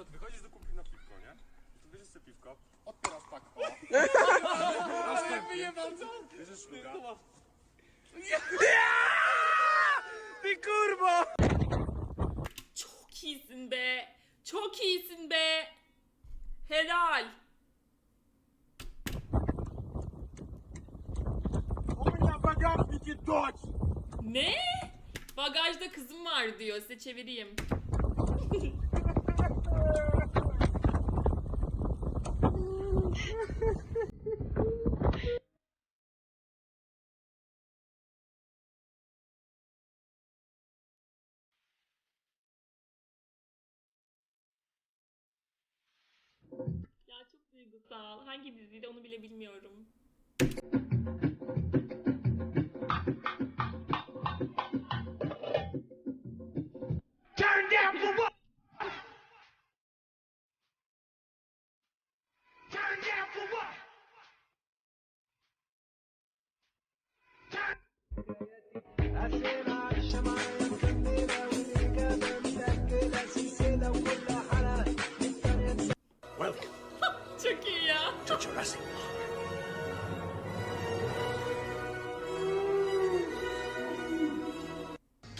wychodzisz do kumpli na piwko, nie? To bierzesz sobie piwko, odpierasz tak, o. Wyjebał co? Bierzesz szluga. Bir kurba. Çok iyisin be. Çok iyisin be. Helal. У меня в багажнике дочь! Ne? Bagajda kızım var diyor. Size çevireyim. Çok duygusal. Hangi diziydi onu bile bilmiyorum. Turn down for what?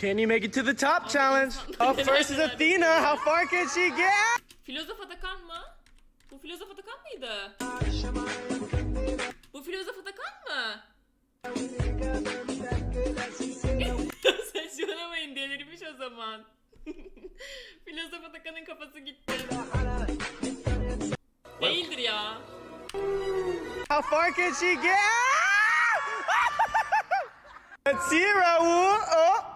Can you make it to the top challenge? Up first is Athena. How far can she get? Filozof Atakan mı? Bu Filozof Atakan mıydı? Bu Filozof Atakan mı? Saçmalamayın delirmiş o zaman. Filozof Atakan'ın kafası gitti. Değildir ya. How far can she get? Let's see Raul. Oh,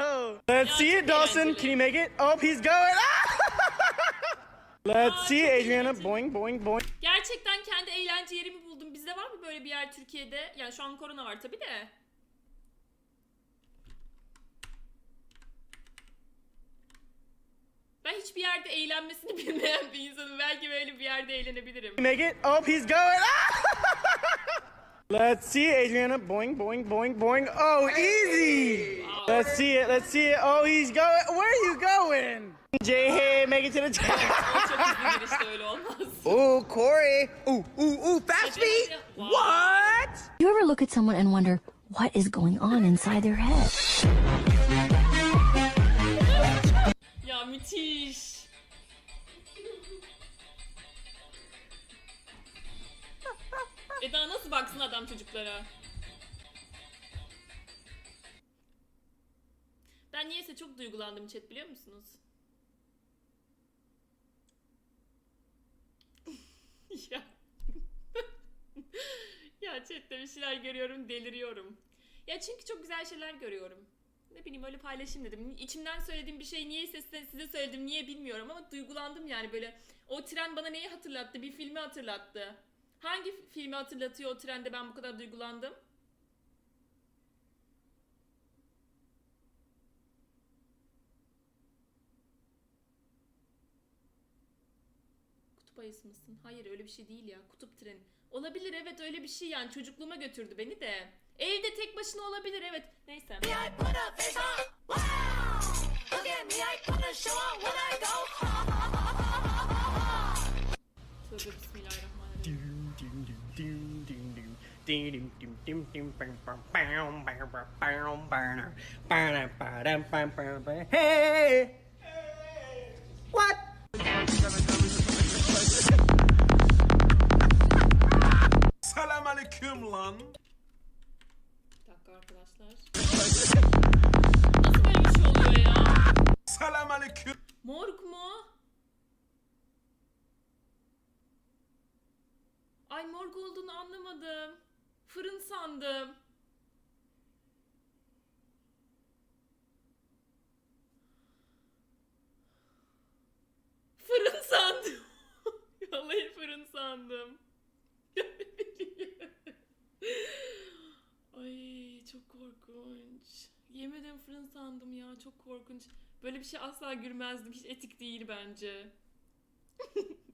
oh. Let's see it, Dawson. Can you make it? Oh, he's going. Let's see, Adriana. Boing, boing, boing. Gerçekten kendi eğlence yerimi buldum. Bizde var mı böyle bir yer Türkiye'de? Yani şu an korona var tabi de. Ben hiçbir yerde eğlenmesini bilmeyen bir insanım. Belki böyle bir yerde eğlenebilirim. Make it? Oh, he's going. Let's see, Adriana. Boing, boing, boing, boing. Oh, easy. Let's see it. Let's see it. Oh, he's going. Where are you going? J hey, make it to the top. Çok hızlı girişte öyle olmaz. Ooh, Corey. Ooh, ooh, ooh, fast feet. What? You ever look at someone and wonder what is going on inside their head? Ya müthiş. Baksın adam çocuklara? Ben niyeyse çok duygulandım chat biliyor musunuz? ya. ya chatte bir şeyler görüyorum deliriyorum. Ya çünkü çok güzel şeyler görüyorum. Ne bileyim öyle paylaşayım dedim. İçimden söylediğim bir şey niyeyse size, size söyledim niye bilmiyorum ama duygulandım yani böyle. O tren bana neyi hatırlattı? Bir filmi hatırlattı. Hangi filmi hatırlatıyor o trende ben bu kadar duygulandım? Kutup ayısı mısın? Hayır öyle bir şey değil ya. Kutup treni. Olabilir evet öyle bir şey yani çocukluğuma götürdü beni de. Evde tek başına olabilir evet. Neyse. Tövbe Hey! What? Selam aleyküm lan. Bir dakika arkadaşlar. Nasıl böyle bir şey oluyor ya? Selam aleyküm. Morg mu? Ay morg olduğunu anlamadım. Fırın sandım. Fırın sandım. Vallahi fırın sandım. Ay çok korkunç. Yemedim fırın sandım ya çok korkunç. Böyle bir şey asla gülmezdim. Hiç etik değil bence.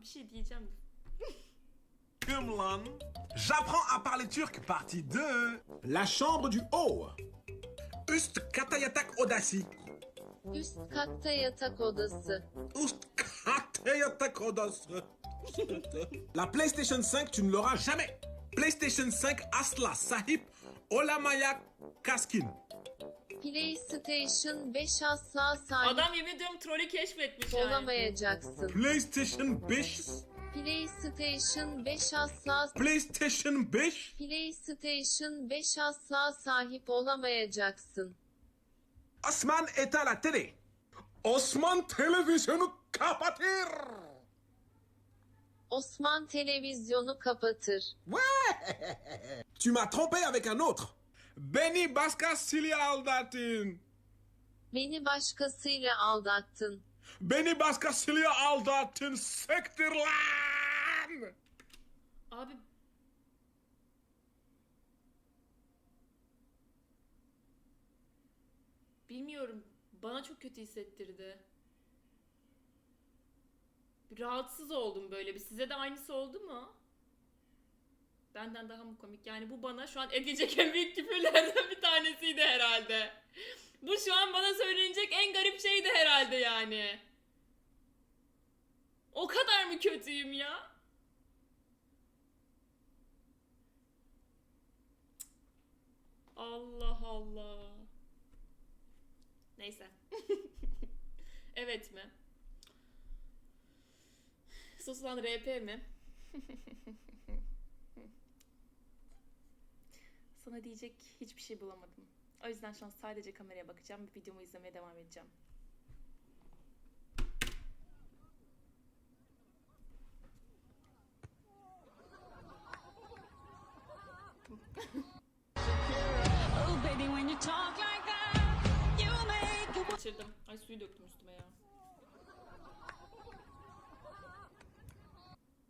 bir şey diyeceğim. Aleyküm lan. J'apprends à parler turc, partie 2. La chambre du haut. Üst kata yatak odası. Üst katta yatak odası. Üst kata yatak odası. La PlayStation 5 tu ne l'auras jamais. PlayStation 5 asla sahip olamaya kaskin. PlayStation 5 asla sahip Adam yemin ediyorum trolü keşfetmiş yani. olamayacaksın. PlayStation 5. PlayStation 5 asla PlayStation 5. PlayStation 5 asla sahip olamayacaksın. Osman est à la. Osman televizyonu kapatır. Osman televizyonu kapatır. Tu m'as trompé avec un autre. Beni başkasıyla aldattın. Beni başkasıyla aldattın. Beni başkasıyla aldattın. Sektir lan. Abi Bilmiyorum. Bana çok kötü hissettirdi. Bir Rahatsız oldum böyle bir. Size de aynısı oldu mu? Benden daha mı komik? Yani bu bana şu an edilecek en büyük küfürlerden bir tanesiydi herhalde. Bu şu an bana söylenecek en garip şeydi herhalde yani. O kadar mı kötüyüm ya? Allah Allah. Neyse. evet mi? Sosulan RP mi? Sana diyecek hiçbir şey bulamadım. O yüzden şu an sadece kameraya bakacağım ve videomu izlemeye devam edeceğim. Oh, Kaçırdım. Ay suyu döktüm üstüme ya.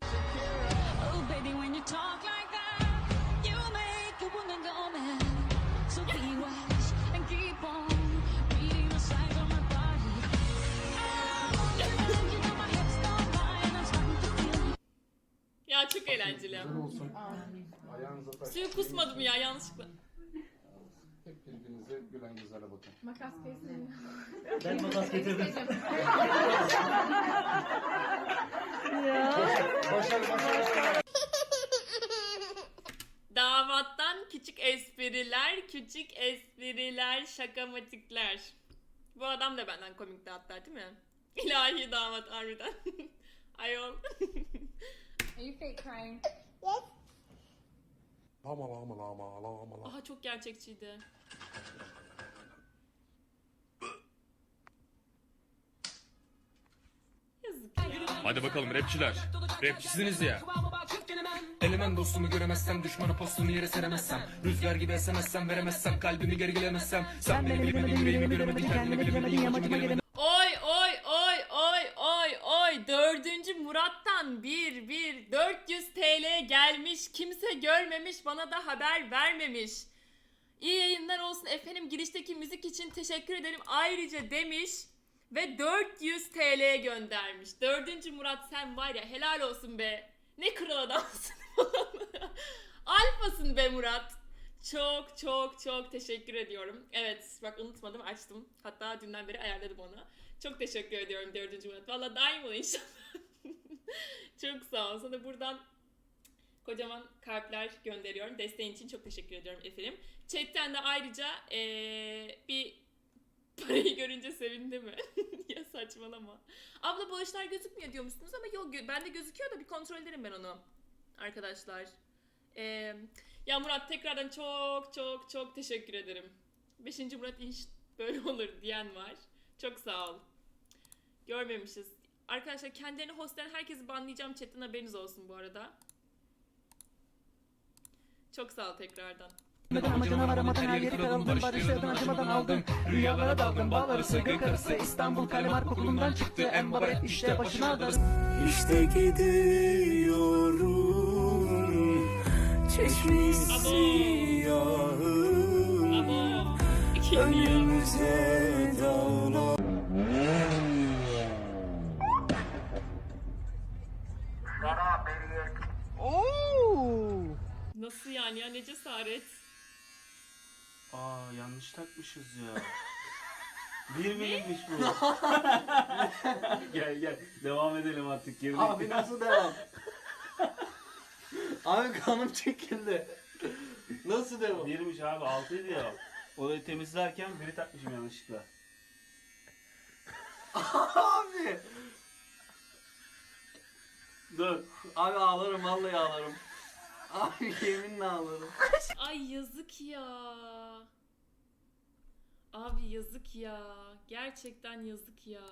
Oh, baby, when you talk like Ya çok eğlenceli. Suyu kusmadım ya yanlışlıkla. Hep birbirinize gülen güzele bakın. Ben makas getirdim. Damattan küçük espriler, küçük espriler, şakamatikler. Bu adam da benden komikti hatta değil mi? İlahi damat harbiden. Ayol. Lama lama lama lama lama. Aha çok gerçekçiydi. Yazık ya. Hadi bakalım rapçiler. Rapçisiniz ya. Elemen dostumu göremezsem Düşmanı postunu yere seremezsem Rüzgar gibi esemezsem veremezsem Kalbimi geri gelemezsem Sen beni bilmedin yüreğimi göremedin Kendini bilemedin yamacıma gelemedin kimse görmemiş bana da haber vermemiş. İyi yayınlar olsun efendim girişteki müzik için teşekkür ederim ayrıca demiş ve 400 TL göndermiş. Dördüncü Murat sen var ya helal olsun be ne kral adamsın. Alfasın be Murat. Çok çok çok teşekkür ediyorum. Evet bak unutmadım açtım. Hatta dünden beri ayarladım onu. Çok teşekkür ediyorum dördüncü Murat. Valla daim ol inşallah. çok sağ ol. Sana buradan kocaman kalpler gönderiyorum. Desteğin için çok teşekkür ediyorum efendim. Chatten de ayrıca eee, bir parayı görünce sevindi mi? ya saçmalama. Abla bağışlar gözükmüyor diyormuşsunuz ama yok bende gözüküyor da bir kontrol ederim ben onu. Arkadaşlar. Eee ya Murat tekrardan çok çok çok teşekkür ederim. Beşinci Murat inş böyle olur diyen var. Çok sağ ol. Görmemişiz. Arkadaşlar kendilerini hostlayan herkesi banlayacağım chatten haberiniz olsun bu arada. Çok sağ ol tekrardan. Amacına varamadan her yeri karaldım Barışlardan acımadan aldım Rüyalara daldım Bal arısı gök arısı İstanbul Kalimar kokulundan çıktı En baba hep işte başına darısı İşte gidiyorum. İkinci yıl. Önümüze ne cesaret. Aa yanlış takmışız ya. Bir milimmiş bu. gel gel devam edelim artık. Girdik. Abi nasıl devam? Abi kanım çekildi. Nasıl devam? Birmiş abi altıydı ya. Orayı temizlerken biri takmışım yanlışlıkla. Abi. Dur. Abi ağlarım vallahi ağlarım. Abi yeminle ağlarım. Ay yazık ya. Abi yazık ya. Gerçekten yazık ya.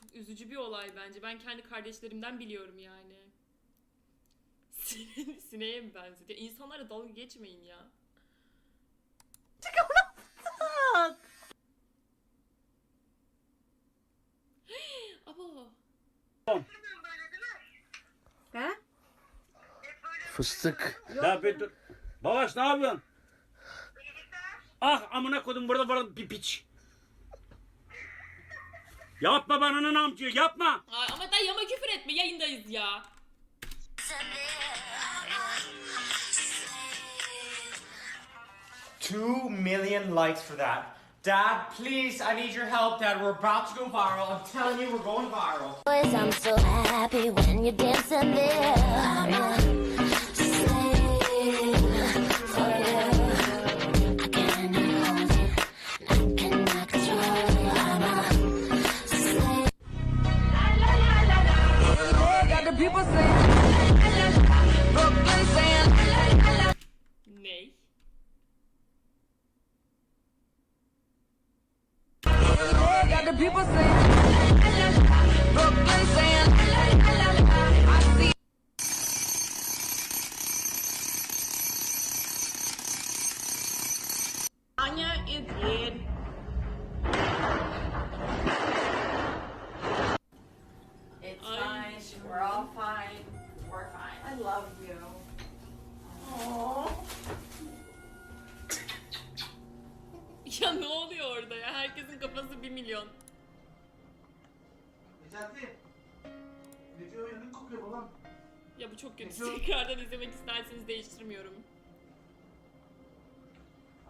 Çok üzücü bir olay bence. Ben kendi kardeşlerimden biliyorum yani. Sine, sineğe mi benzedi? İnsanlara dalga geçmeyin ya. Abo. Fıstık. Ya bir dur. Babaş ne yapıyorsun? Ah amına kodum burada burada bir piç. Yapma bana ne amcıyor yapma. Ay, ama da yama küfür etme yayındayız ya. Two million likes for that. Dad, please, I need your help, Dad. We're about to go viral. I'm telling you, we're going viral. Boys, I'm so happy when you're dancing there. Anya is dead. It's fine. We're all fine. We're fine. I love you. Ya ne oluyor orada ya? Herkesin kafası bir milyon. Necati. Video yanık kokuyor babam. Ya bu çok kötü. Bizim- Tekrardan izlemek isterseniz değiştirmiyorum.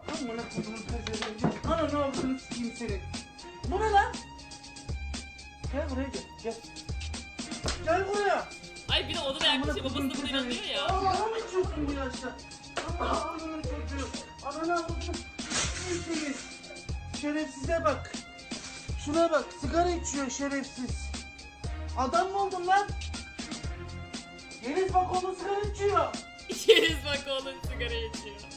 Amına kodumun pezevenci. Ana ne olduğunu sikeyim seni. Bu ne lan? Gel buraya gel. Gel. Gel buraya. Ay bir de odada yaklaşıyor babası da buna inanıyor ya. Allah'a mı içiyorsun bu yaşta? Allah'ın çocuğu. Ananı avradını. seni. Şerefsize bak. Şuna bak sigara içiyor şerefsiz. Adam mı oldun lan? Yeliz bak onu sigara içiyor. Yeriz bak oğlum sigara içiyor.